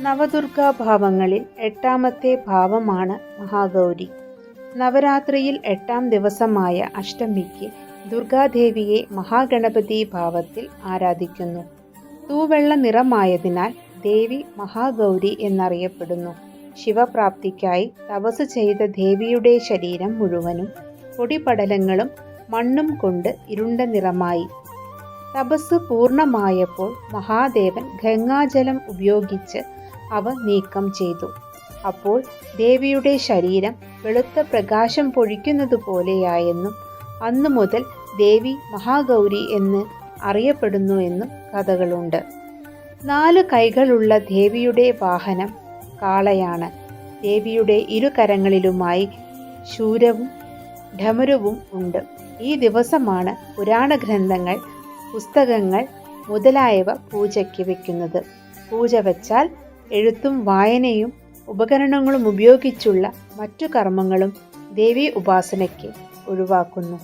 നവദുർഗാഭാവങ്ങളിൽ എട്ടാമത്തെ ഭാവമാണ് മഹാഗൗരി. നവരാത്രിയിൽ എട്ടാം ദിവസമായ അഷ്ടമിക്ക് ദുർഗാദേവിയെ മഹാഗണപതി ഭാവത്തിൽ ആരാധിക്കുന്നു. തൂവെള്ള നിറമായതിനാൽ ദേവി മഹാഗൗരി എന്നറിയപ്പെടുന്നു. ശിവപ്രാപ്തിക്കായി തപസ് ചെയ്ത ദേവിയുടെ ശരീരം മുഴുവനും പൊടിപടലങ്ങളും മണ്ണും കൊണ്ട് ഇരുണ്ട നിറമായി തപസ് പൂർണമായപ്പോൾ മഹാദേവൻ ഗംഗാജലം ഉപയോഗിച്ച് അവ നീക്കം ചെയ്തു. അപ്പോൾ ദേവിയുടെ ശരീരം വെളുത്ത പ്രകാശം പൊഴിക്കുന്നത് പോലെയായെന്നും അന്നു മുതൽ ദേവി മഹാഗൗരി എന്ന് അറിയപ്പെടുന്നു എന്നും കഥകളുണ്ട്. നാല് കൈകളുള്ള ദേവിയുടെ വാഹനം കാളയാണ്. ദേവിയുടെ ഇരു കരങ്ങളിലുമായി ശൂരവും ഢമരുവും ഉണ്ട്. ഈ ദിവസമാണ് പുരാണ ഗ്രന്ഥങ്ങൾ പുസ്തകങ്ങൾ മുതലായവ പൂജയ്ക്ക് വെക്കുന്നത്. പൂജ വച്ചാൽ എഴുത്തും വായനയും ഉപകരണങ്ങളും ഉപയോഗിച്ചുള്ള മറ്റു കർമ്മങ്ങളും ദേവീ ഉപാസനയ്ക്ക് ഒഴിവാക്കുന്നു.